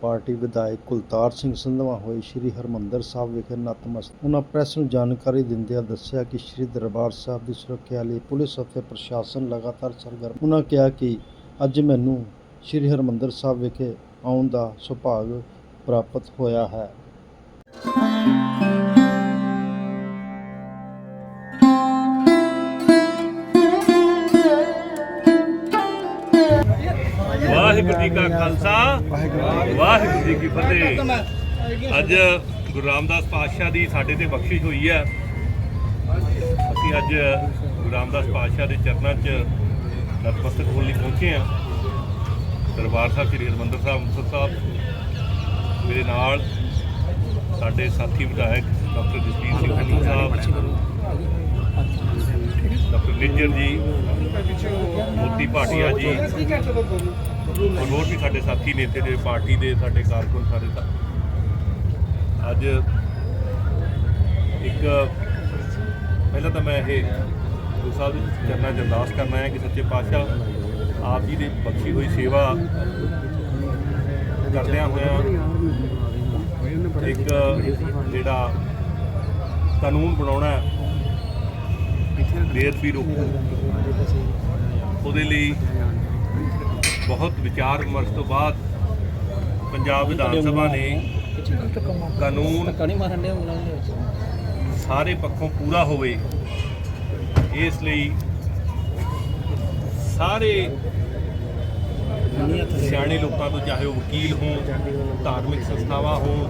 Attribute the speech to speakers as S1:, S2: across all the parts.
S1: Party ਵਿਧਾਇਕ ਕੁਲਤਾਰ ਸਿੰਘ ਸੰਧਵਾ ਹੋਏ ਸ੍ਰੀ ਹਰਮੰਦਰ ਸਾਹਿਬ ਵਿਖੇ ਨਤਮਸਤਕ ਉਹਨਾਂ ਪ੍ਰੈਸ ਨੂੰ ਜਾਣਕਾਰੀ ਦਿੰਦਿਆਂ ਦੱਸਿਆ ਕਿ ਸ੍ਰੀ ਦਰਬਾਰ ਸਾਹਿਬ ਦੀ ਸੁਰੱਖਿਆ ਲਈ ਪੁਲਿਸ ਅਤੇ ਪ੍ਰਸ਼ਾਸਨ ਲਗਾਤਾਰ ਸਰਗਰਮ। ਉਹਨਾਂ ਕਿਹਾ ਕਿ ਅੱਜ ਮੈਨੂੰ ਸ੍ਰੀ ਹਰਮੰਦਰ ਸਾਹਿਬ ਵਿਖੇ ਆਉਣ ਦਾ ਸੁਭਾਗ ਪ੍ਰਾਪਤ ਹੋਇਆ ਹੈ।
S2: ਜੀ ਕਾ ਖਾਲਸਾ। ਵਾਹਿਗੁਰੂ ਜੀ ਕੀ ਫਤਿਹ। ਅੱਜ ਗੁਰੂ ਰਾਮਦਾਸ ਪਾਤਸ਼ਾਹ ਦੀ ਸਾਡੇ ਤੇ ਬਖਸ਼ਿਸ਼ ਹੋਈ ਹੈ। ਅਸੀਂ ਅੱਜ ਗੁਰੂ ਰਾਮਦਾਸ ਪਾਤਸ਼ਾਹ ਦੇ ਚਰਨਾਂ 'ਚ ਨਤਮਸਤਕ ਹੋਣ ਲਈ ਪਹੁੰਚੇ ਹਾਂ। ਦਰਬਾਰ ਸਾਹਿਬ ਸ੍ਰੀ ਹਰਿਮੰਦਰ ਸਾਹਿਬ ਮੁਕਤਸਰ ਸਾਹਿਬ। ਮੇਰੇ ਨਾਲ ਸਾਡੇ ਸਾਥੀ ਵਿਧਾਇਕ ਡਾਕਟਰ ਜਸਵੀਰ ਸਿੰਘ ਹੰਨੀ ਸਾਹਿਬ, ਡਾਕਟਰ ਨਿੱਜਰ ਜੀ, ਮੋਤੀ ਭਾਟੀਆ ਜੀ ਔਰ ਹੋਰ ਵੀ ਸਾਡੇ ਸਾਥੀ ਨੇ ਇੱਥੇ ਦੇ ਪਾਰਟੀ ਦੇ ਸਾਡੇ ਕਾਰਕੁਨ ਸਾਰੇ ਅੱਜ ਇੱਕ ਪਹਿਲਾਂ ਤਾਂ ਮੈਂ ਇਹ ਗੁਰੂ ਸਾਹਿਬ ਦੇ ਚਰਨਾਂ 'ਚ ਅਰਦਾਸ ਕਰਨਾ ਹੈ ਕਿ ਸੱਚੇ ਪਾਤਸ਼ਾਹ ਆਪ ਜੀ ਦੀ ਬਖਸ਼ੀ ਹੋਈ ਸੇਵਾ ਕਰਦਿਆਂ ਹੋਇਆਂ ਇੱਕ ਜਿਹੜਾ ਕਾਨੂੰਨ ਬਣਾਉਣਾ ਹੈ ਬੇਅਦਬੀ ਰੋਕੂ ਉਹਦੇ ਲਈ ਬਹੁਤ ਵਿਚਾਰ ਵਿਮਰਸ਼ ਤੋਂ ਬਾਅਦ ਪੰਜਾਬ ਵਿਧਾਨ ਸਭਾ ਨੇ ਕਾਨੂੰਨ ਸਾਰੇ ਪੱਖੋਂ ਪੂਰਾ ਹੋਵੇ ਇਸ ਲਈ ਸਾਰੇ ਸਿਆਣੇ ਲੋਕਾਂ ਤੋਂ ਚਾਹੇ ਉਹ ਵਕੀਲ ਹੋਣ ਧਾਰਮਿਕ ਸੰਸਥਾਵਾਂ ਹੋਣ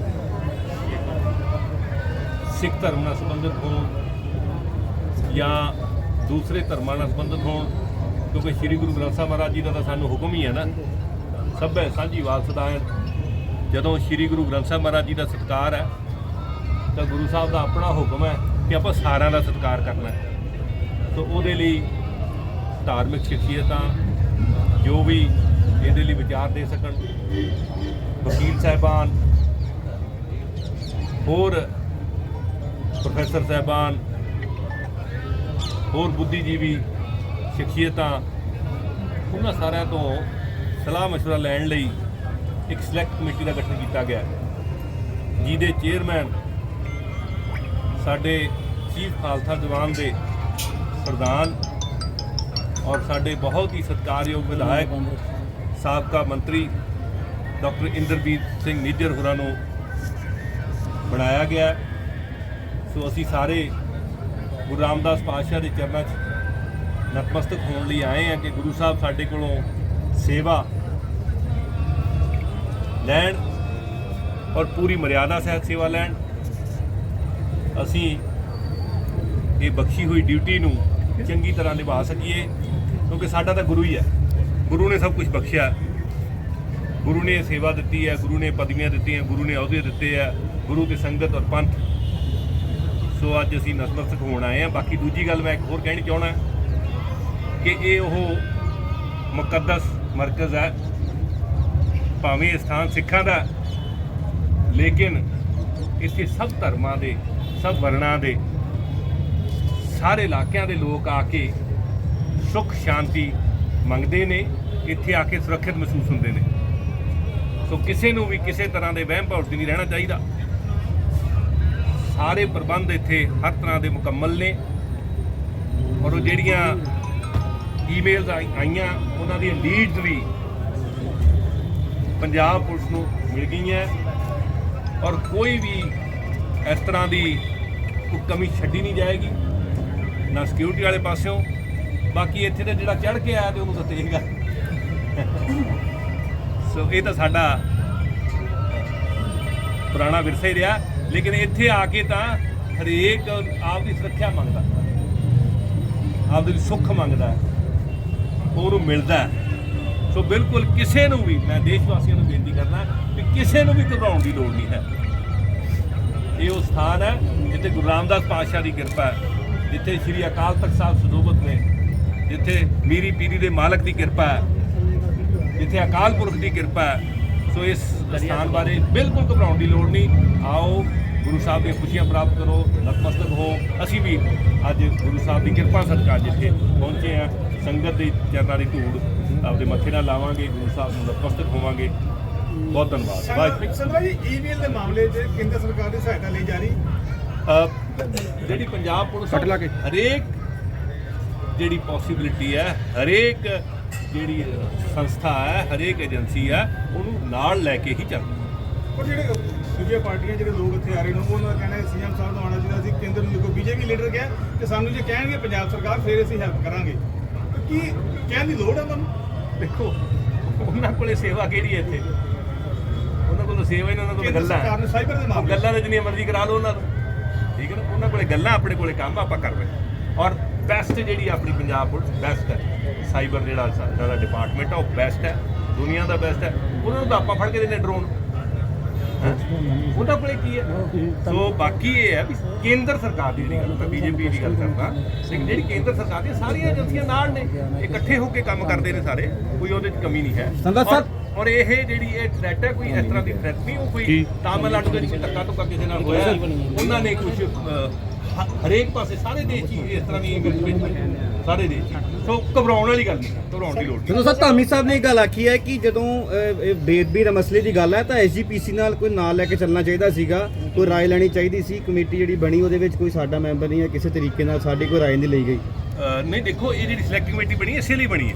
S2: ਸਿੱਖ ਧਰਮ ਨਾਲ ਸੰਬੰਧਿਤ ਹੋਣ ਜਾਂ ਦੂਸਰੇ ਧਰਮਾਂ ਨਾਲ ਸੰਬੰਧਿਤ ਹੋਣ ਕਿਉਂਕਿ ਸ੍ਰੀ ਗੁਰੂ ਗ੍ਰੰਥ ਸਾਹਿਬ ਮਹਾਰਾਜ ਜੀ ਦਾ ਤਾਂ ਸਾਨੂੰ ਹੁਕਮ ਹੀ ਹੈ ਨਾ। ਸਭੇ ਸਾਂਝੀ ਵਾਰਸਦਾ ਹੈ। ਜਦੋਂ ਸ੍ਰੀ ਗੁਰੂ ਗ੍ਰੰਥ ਸਾਹਿਬ ਮਹਾਰਾਜ ਜੀ ਦਾ ਸਤਿਕਾਰ ਹੈ, ਤਾਂ ਗੁਰੂ ਸਾਹਿਬ ਦਾ ਆਪਣਾ ਹੁਕਮ ਹੈ ਕਿ ਆਪਾਂ ਸਾਰਿਆਂ ਦਾ ਸਤਿਕਾਰ ਕਰਨਾ ਹੈ। ਤਾਂ ਉਹਦੇ ਲਈ ਧਾਰਮਿਕ ਸ਼ਖਸੀਅਤਾਂ ਜੋ ਵੀ ਇਹਦੇ ਲਈ ਵਿਚਾਰ ਦੇ ਸਕਣ, ਵਕੀਲ ਸਾਹਿਬਾਨ, ਹੋਰ ਪ੍ਰੋਫੈਸਰ ਸਾਹਿਬਾਨ, ਹੋਰ ਬੁੱਧੀਜੀਵੀ ਸ਼ਖਸੀਅਤਾਂ ਉਹਨਾਂ ਸਾਰਿਆਂ ਤੋਂ ਸਲਾਹ مشورہ ਲੈਣ ਲਈ ਇੱਕ ਸਿਲੈਕਟ ਕਮੇਟੀ ਦਾ ਗਠਨ ਕੀਤਾ ਗਿਆ ਹੈ ਜਿਹਦੇ ਚੇਅਰਮੈਨ ਸਾਡੇ ਚੀਫ ਖਾਲਸਾ ਦੀਵਾਨ ਦੇ ਪ੍ਰਧਾਨ ਔਰ ਸਾਡੇ ਬਹੁਤ ਹੀ ਸਤਿਕਾਰਯੋਗ ਵਿਧਾਇਕ ਸਾਬਕਾ ਮੰਤਰੀ ਡਾਕਟਰ ਇੰਦਰਬੀਰ ਸਿੰਘ ਨਿੱਜਰ ਹੋਰਾਂ ਨੂੰ ਬਣਾਇਆ ਗਿਆ ਹੈ। ਸੋ ਅਸੀਂ ਸਾਰੇ ਗੁਰੂ ਰਾਮਦਾਸ ਪਾਤਸ਼ਾਹ ਦੇ ਚਰਨਾਂ 'ਚ ਨਤਮਸਤਕ ਹੋਣ ਲਈ ਆਏ ਹਾਂ ਕਿ ਗੁਰੂ ਸਾਹਿਬ ਸਾਡੇ ਕੋਲੋਂ ਸੇਵਾ ਲੈਣ ਔਰ ਪੂਰੀ ਮਰਿਆਦਾ ਸਹਿਤ ਸੇਵਾ ਲੈਣ। ਅਸੀਂ ਇਹ ਬਖਸ਼ੀ ਹੋਈ ਡਿਊਟੀ ਨੂੰ ਚੰਗੀ ਤਰ੍ਹਾਂ ਨਿਭਾ ਸਕੀਏ, ਕਿਉਂਕਿ ਸਾਡਾ ਤਾਂ ਗੁਰੂ ਹੀ ਹੈ। ਗੁਰੂ ਨੇ ਸਭ ਕੁਝ ਬਖਸ਼ਿਆ। ਗੁਰੂ ਨੇ ਸੇਵਾ ਦਿੱਤੀ ਹੈ, ਗੁਰੂ ਨੇ ਪਦਵੀਆਂ ਦਿੱਤੀਆਂ, ਗੁਰੂ ਨੇ ਅਹੁਦੇ ਦਿੱਤੇ ਆ, ਗੁਰੂ ਦੀ ਸੰਗਤ ਔਰ ਪੰਥ। ਸੋ ਅੱਜ ਅਸੀਂ ਨਤਮਸਤਕ ਹੋਣ ਆਏ ਆ। ਬਾਕੀ ਦੂਜੀ ਗੱਲ ਮੈਂ ਇੱਕ ਹੋਰ ਕਹਿਣੀ ਚਾਹਣਾ ਕਿ ਇਹ ਉਹ ਮੁਕੱਦਸ ਮਰਕਜ਼ ਹੈ। ਭਾਵੇਂ ਇਹ ਸਥਾਨ ਸਿੱਖਾਂ ਦਾ ਲੇਕਿਨ ਇੱਥੇ ਸਭ ਧਰਮਾਂ ਦੇ, ਸਭ ਵਰਣਾਂ ਦੇ ਸਾਰੇ ਇਲਾਕਿਆਂ ਦੇ ਲੋਕ ਆ ਕੇ ਸੁੱਖ, ਸ਼ਾਂਤੀ ਮੰਗਦੇ ਨੇ, ਇੱਥੇ ਆ ਕੇ ਸੁਰੱਖਿਅਤ ਮਹਿਸੂਸ ਹੁੰਦੇ ਨੇ। ਸੋ ਕਿਸੇ ਨੂੰ ਵੀ ਕਿਸੇ ਤਰ੍ਹਾਂ ਦੇ ਵਹਿਮ ਭਰਮ ਨਹੀਂ ਰਹਿਣਾ ਚਾਹੀਦਾ। ਸਾਰੇ ਪ੍ਰਬੰਧ ਇੱਥੇ ਹਰ ਤਰ੍ਹਾਂ ਦੇ ਮੁਕੰਮਲ ਨੇ। ਔਰ ਉਹ ਜਿਹੜੀਆਂ ਈਮੇਲਸ ਆਈਆਂ, ਉਹਨਾਂ ਦੀਆਂ ਲੀਡਸ ਵੀ ਪੰਜਾਬ ਪੁਲਿਸ ਨੂੰ ਮਿਲ ਗਈਆਂ। ਔਰ ਕੋਈ ਵੀ ਇਸ ਤਰ੍ਹਾਂ ਦੀ ਕੋਈ ਕਮੀ ਛੱਡੀ ਨਹੀਂ ਜਾਏਗੀ, ਨਾ ਸਿਕਿਉਰਿਟੀ ਵਾਲੇ ਪਾਸਿਓਂ। ਬਾਕੀ ਇੱਥੇ ਤੇ ਜਿਹੜਾ ਚੜ ਕੇ ਆਇਆ ਤੇ ਉਹਨੂੰ ਦੱਸੇਗਾ ਸੋ ਇਹ ਤਾਂ ਸਾਡਾ ਪੁਰਾਣਾ ਵਿਰਸਾ ਹੀ ਰਿਹਾ। ਲੇਕਿਨ ਇੱਥੇ ਆ ਕੇ ਤਾਂ ਹਰੇਕ ਆਪ ਦੀ ਸੁਰੱਖਿਆ ਮੰਗਦਾ। ਆਪ ਦੀ ਸੁੱਖ ਮੰਗਦਾ। ਉਹਨੂੰ ਮਿਲਦਾ ਸੋ ਬਿਲਕੁਲ ਕਿਸੇ ਨੂੰ ਵੀ, ਮੈਂ ਦੇਸ਼ ਵਾਸੀਆਂ ਨੂੰ ਬੇਨਤੀ ਕਰਦਾ ਕਿ ਕਿਸੇ ਨੂੰ ਵੀ ਘਬਰਾਉਣ ਦੀ ਲੋੜ ਨਹੀਂ ਹੈ। ਇਹ ਉਹ ਸਥਾਨ ਹੈ ਜਿੱਥੇ ਗੁਰੂ ਰਾਮਦਾਸ ਪਾਤਸ਼ਾਹ ਦੀ ਕਿਰਪਾ ਹੈ, ਜਿੱਥੇ ਸ੍ਰੀ ਅਕਾਲ ਤਖਤ ਸਾਹਿਬ ਸਰੋਵਤ ਨੇ, ਜਿੱਥੇ ਮੀਰੀ ਪੀਰੀ ਦੇ ਮਾਲਕ ਦੀ ਕਿਰਪਾ ਹੈ, ਜਿੱਥੇ ਅਕਾਲ ਪੁਰਖ ਦੀ ਕਿਰਪਾ ਹੈ। ਸੋ ਇਸ ਸਥਾਨ ਬਾਰੇ ਬਿਲਕੁਲ ਘਬਰਾਉਣ ਦੀ ਲੋੜ ਨਹੀਂ। ਆਓ, ਗੁਰੂ ਸਾਹਿਬ ਦੀਆਂ ਖੁਸ਼ੀਆਂ ਪ੍ਰਾਪਤ ਕਰੋ, ਨਤਮਸਤਕ ਹੋ। ਅਸੀਂ ਵੀ ਅੱਜ ਗੁਰੂ ਸਾਹਿਬ ਦੀ ਕਿਰਪਾ ਸਦਕਾ ਜਿੱਥੇ ਪਹੁੰਚੇ ਆ ਸੰਗਤ ਦੇ ਚਰਨਾਂ ਦੀ ਧੂੜ ਆਪਦੇ ਮੱਥੇ ਨਾਲ ਲਾਵਾਂਗੇ ਗੁਰੂ ਸਾਹਿਬ ਨੂੰ ਨਤਮਸਤਕ ਹੋਵਾਂਗੇ। ਬਹੁਤ ਧੰਨਵਾਦ। ਵਾਹਿਗੁਰੂ।
S3: ਸੰਧਵਾ ਜੀ ਈਵੀਐਲ ਦੇ ਮਾਮਲੇ 'ਚ ਕੇਂਦਰ ਸਰਕਾਰ ਦੀ ਸਹਾਇਤਾ ਲਈ ਜਾ ਰਹੀ
S2: ਜਿਹੜੀ ਪੰਜਾਬ ਪੁਲਿਸ ਹਰੇਕ ਜਿਹੜੀ ਪੋਸਿਬਿਲਿਟੀ ਹੈ ਹਰੇਕ ਜਿਹੜੀ ਸੰਸਥਾ ਹੈ ਹਰੇਕ ਏਜੰਸੀ ਹੈ ਉਹਨੂੰ ਨਾਲ ਲੈ ਕੇ ਹੀ ਚੱਲਦੀ
S3: ਪਰ ਜਿਹੜੇ ਦੂਜੀਆਂ ਪਾਰਟੀਆਂ ਜਿਹੜੇ ਲੋਕ ਇੱਥੇ ਆ ਰਹੇ ਨੇ ਉਹਨਾਂ ਦਾ ਕਹਿਣਾ ਹੈ ਸੀਐਮ ਸਾਹਿਬ ਨੂੰ ਆਉਣਾ ਚਾਹੀਦਾ ਸੀ ਕੇਂਦਰ ਨੂੰ ਦੇਖੋ ਬੀਜੇਪੀ ਲੀਡਰ ਕਿਹਾ ਕਿ ਸਾਨੂੰ ਜੇ ਕਹਿਣਗੇ ਪੰਜਾਬ ਸਰਕਾਰ ਫਿਰ ਅਸੀਂ ਹੈਲਪ ਕਰਾਂਗੇ। ਕੀ ਕਹਿਣ ਦੀ ਲੋੜ ਹੈ ਤੁਹਾਨੂੰ?
S2: ਦੇਖੋ ਉਹਨਾਂ ਕੋਲੇ ਸੇਵਾ ਕਿਹੜੀ ਹੈ ਇੱਥੇ? ਉਹਨਾਂ ਕੋਲ ਸੇਵਾ ਉਹਨਾਂ ਕੋਲ ਗੱਲਾਂ।
S3: ਸਰਕਾਰ ਨੇ ਸਾਈਬਰ ਦੇ ਮਾਮਲੇ
S2: ਗੱਲਾਂ ਮਰਜ਼ੀ ਕਰਾ ਲਓ ਉਹਨਾਂ ਤੋਂ। ਠੀਕ ਹੈ ਨਾ? ਉਹਨਾਂ ਕੋਲੇ ਗੱਲਾਂ ਆਪਣੇ ਕੋਲੇ ਕੰਮ ਆਪਾਂ ਕਰ ਰਹੇ ਔਰ ਬੈਸਟ ਜਿਹੜੀ ਆਪਣੀ ਪੰਜਾਬ ਪੁਲਿਸ ਬੈਸਟ ਹੈ। ਸਾਈਬਰ ਜਿਹੜਾ ਸਾਡਾ ਡਿਪਾਰਟਮੈਂਟ ਹੈ ਉਹ ਬੈਸਟ ਹੈ। ਦੁਨੀਆ ਦਾ ਬੈਸਟ ਹੈ। ਉਹਨਾਂ ਨੂੰ ਤਾਂ ਆਪਾਂ ਫੜ ਕੇ ਦਿੰਦੇ ਡਰੋਨ ਉਹਨਾਂ ਕੋਲੇ ਕੀ ਹੈ? ਸੋ ਬਾਕੀ ਇਹ ਹੈ ਵੀ ਕੇਂਦਰ ਸਰਕਾਰ ਦੀ ਜਿਹੜੀ ਗੱਲ ਮੈਂ ਬੀਜੇਪੀ ਦੀ ਗੱਲ ਕਰਦਾ। ਜਿਹੜੀ ਕੇਂਦਰ ਸਰਕਾਰ ਦੀ ਸਾਰੀਆਂ ਏਜੰਸੀਆਂ ਨਾਲ ਨੇ ਇਕੱਠੇ ਹੋ ਕੇ ਕੰਮ ਕਰਦੇ ਨੇ ਸਾਰੇ ਕੋਈ ਉਹਦੇ 'ਚ ਕਮੀ ਨਹੀਂ ਹੈ। ਔਰ- ਔਰ ਇਹ ਜਿਹੜੀ ਇਹ ਥ੍ਰੈਟ ਹੈ ਕੋਈ ਇਸ ਤਰ੍ਹਾਂ ਦੀ ਥ੍ਰੈਟ ਨਹੀਂ ਉਹ ਕੋਈ ਤਾਮਿਲਨਾਡੂ ਦੇ ਵਿੱਚ ਧੱਕਾ ਧੁੱਕਾ ਕਿਸੇ ਨਾਲ ਹੋਇਆ। ਉਹਨਾਂ ਨੇ ਕੁਝ ਹਰੇਕ ਪਾਸੇ ਸਾਰੇ ਦੇਸ਼ 'ਚ ਹੀ ਇਸ ਤਰ੍ਹਾਂ ਦੀ ਇਨਵੈਸਟਮੈਂਟ ਸਾਰੇ ਦੇਸ਼ 'ਚ। ਸੋ ਘਬਰਾਉਣ ਵਾਲੀ ਗੱਲ ਨਹੀਂ ਘਬਰਾਉਣ ਦੀ ਲੋੜ ਨਹੀਂ।
S4: ਜਦੋਂ ਸਰ ਧਾਮੀ ਸਾਹਿਬ ਨੇ ਇਹ ਗੱਲ ਆਖੀ ਹੈ ਕਿ ਜਦੋਂ ਅਹ, ਇਹ ਬੇਦਬੀ ਦਾ ਮਸਲੇ ਦੀ ਗੱਲ ਹੈ ਤਾਂ ਐਸਜੀਪੀਸੀ ਨਾਲ ਕੋਈ ਨਾਲ ਲੈ ਕੇ ਚੱਲਣਾ ਚਾਹੀਦਾ ਸੀਗਾ ਕੋਈ ਰਾਏ ਲੈਣੀ ਚਾਹੀਦੀ ਸੀ ਕਮੇਟੀ ਜਿਹੜੀ ਬਣੀ ਉਹਦੇ ਵਿੱਚ ਕੋਈ ਸਾਡਾ ਮੈਂਬਰ ਨਹੀਂ ਹੈ ਕਿਸੇ ਤਰੀਕੇ ਨਾਲ ਸਾਡੀ ਕੋਈ ਰਾਏ ਨਹੀਂ ਲਈ ਗਈ।
S2: ਅਹ ਨਹੀਂ ਦੇਖੋ ਇਹ ਜਿਹੜੀ ਸਿਲੈਕਟ ਕਮੇਟੀ ਬਣੀ ਹੈ, ਇਸੇ ਲਈ ਬਣੀ ਹੈ।